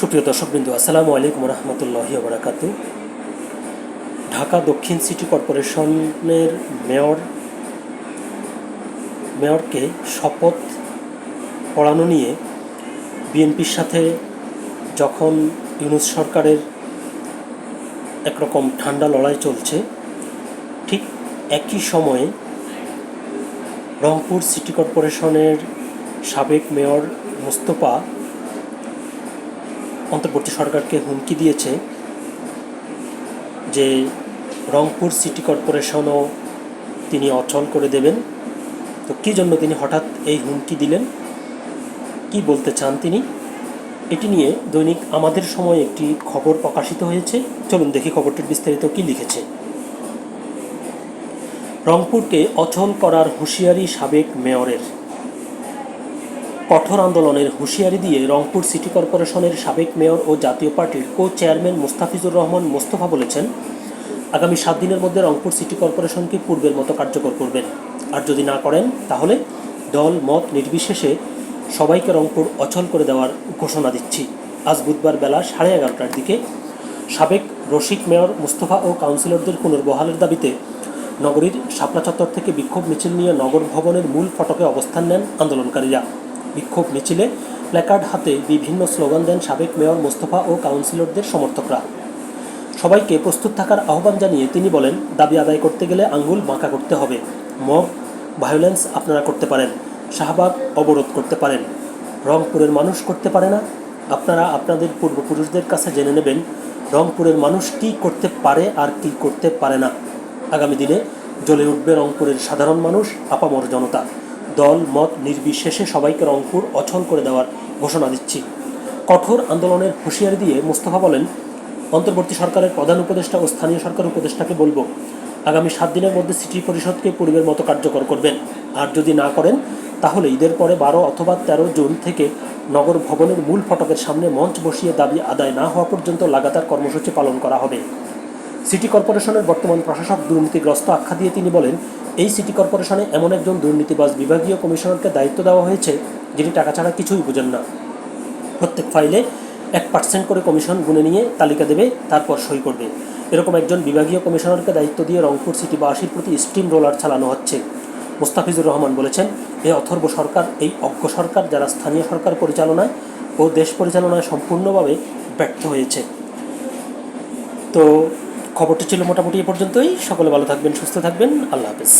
সুপ্রিয় দর্শকবৃন্দ, আসসালামু আলাইকুম রহমতুল্লাহি বারাকাত ঢাকা দক্ষিণ সিটি কর্পোরেশনের মেয়র, মেয়রকে শপথ পড়ানো নিয়ে বিএনপির সাথে যখন ইউনুস সরকারের একরকম ঠান্ডা লড়াই চলছে, ঠিক একই সময়ে রংপুর সিটি কর্পোরেশনের সাবেক মেয়র মোস্তফা অন্তর্বর্তী সরকারকে হুমকি দিয়েছে যে রংপুর সিটি কর্পোরেশনও তিনি অচল করে দেবেন। তো কী জন্য তিনি হঠাৎ এই হুমকি দিলেন? কি বলতে চান তিনি? এটি নিয়ে দৈনিক আমাদের সময় একটি খবর প্রকাশিত হয়েছে। চলুন দেখি খবরটির বিস্তারিত কি লিখেছে। রংপুরকে অচল করার হুঁশিয়ারি সাবেক মেয়রের। কঠোর আন্দোলনের হুঁশিয়ারি দিয়ে রংপুর সিটি কর্পোরেশনের সাবেক মেয়র ও জাতীয় পার্টির কো চেয়ারম্যান মুস্তাফিজুর রহমান মোস্তফা বলেছেন, আগামী সাত দিনের মধ্যে রংপুর সিটি কর্পোরেশনকে পূর্বের মতো কার্যকর করবেন। আর যদি না করেন, তাহলে দল, মত নির্বিশেষে সবাইকে রংপুর অচল করে দেওয়ার ঘোষণা দিচ্ছি। আজ বুধবার বেলা সাড়ে এগারোটার দিকে সাবেক রশিক মেয়র মুস্তফা ও কাউন্সিলরদের পুনর্বহালের দাবিতে নগরীর শাপলা চত্বর থেকে বিক্ষোভ মিছিল নিয়ে নগর ভবনের মূল ফটকে অবস্থান নেন আন্দোলনকারীরা। বিক্ষোভ মিছিলে প্ল্যাকার্ড হাতে বিভিন্ন স্লোগান দেন সাবেক মেয়র মোস্তফা ও কাউন্সিলরদের সমর্থকরা। সবাইকে প্রস্তুত থাকার আহ্বান জানিয়ে তিনি বলেন, দাবি আদায় করতে গেলে আঙ্গুল বাঁকা করতে হবে। মব, ভায়োলেন্স আপনারা করতে পারেন, শাহবাগ অবরোধ করতে পারেন। রংপুরের মানুষ করতে পারে না। আপনারা আপনাদের পূর্বপুরুষদের কাছে জেনে নেবেন, রংপুরের মানুষ কী করতে পারে আর কি করতে পারে না। আগামী দিনে জ্বলে উঠবে রংপুরের সাধারণ মানুষ, আপামর জনতা। দল, মত নির্বিশেষে সবাইকে রংপুর অচল করে দেওয়ার ঘোষণা দিচ্ছি। কঠোর আন্দোলনের হুঁশিয়ারি দিয়ে মুস্তফা বলেন, অন্তর্বর্তী সরকারের প্রধান উপদেষ্টা ও স্থানীয় সরকার উপদেষ্টাকে বলব, আগামী সাত দিনের মধ্যে সিটি পরিষদকে পূর্বের মতো কার্যকর করবেন। আর যদি না করেন, তাহলে ঈদের পরে বারো অথবা তেরো জুন থেকে নগর ভবনের মূল ফটকের সামনে মঞ্চ বসিয়ে দাবি আদায় না হওয়া পর্যন্ত লাগাতার কর্মসূচি পালন করা হবে। সিটি কর্পোরেশনের বর্তমান প্রশাসক দুর্নীতিগ্রস্ত আখ্যা দিয়ে তিনি বলেন এই সিটি কর্পোরেশনে এমন একজন দুর্নীতিবাজ বিভাগীয় কমিশনারকে দায়িত্ব দেওয়া হয়েছে, যিনি টাকা ছাড়া কিছুই বুঝেন না। প্রত্যেক ফাইলে এক পার্সেন্ট করে কমিশন গুনে নিয়ে তালিকা দেবে, তারপর সই করবে। এরকম একজন বিভাগীয় কমিশনারকে দায়িত্ব দিয়ে রংপুর সিটি সিটিবাসীর প্রতি স্টিম রোলার চালানো হচ্ছে। মোস্তাফিজুর রহমান বলেছেন এই অথর্ব সরকার, এই অজ্ঞ সরকার যারা স্থানীয় সরকার পরিচালনায় ও দেশ পরিচালনায় সম্পূর্ণভাবে ব্যর্থ হয়েছে। তো খবরটি ছিল মোটামুটি এ পর্যন্তই। সকলে ভালো থাকবেন সুস্থ থাকবেন। আল্লাহ হাফিজ।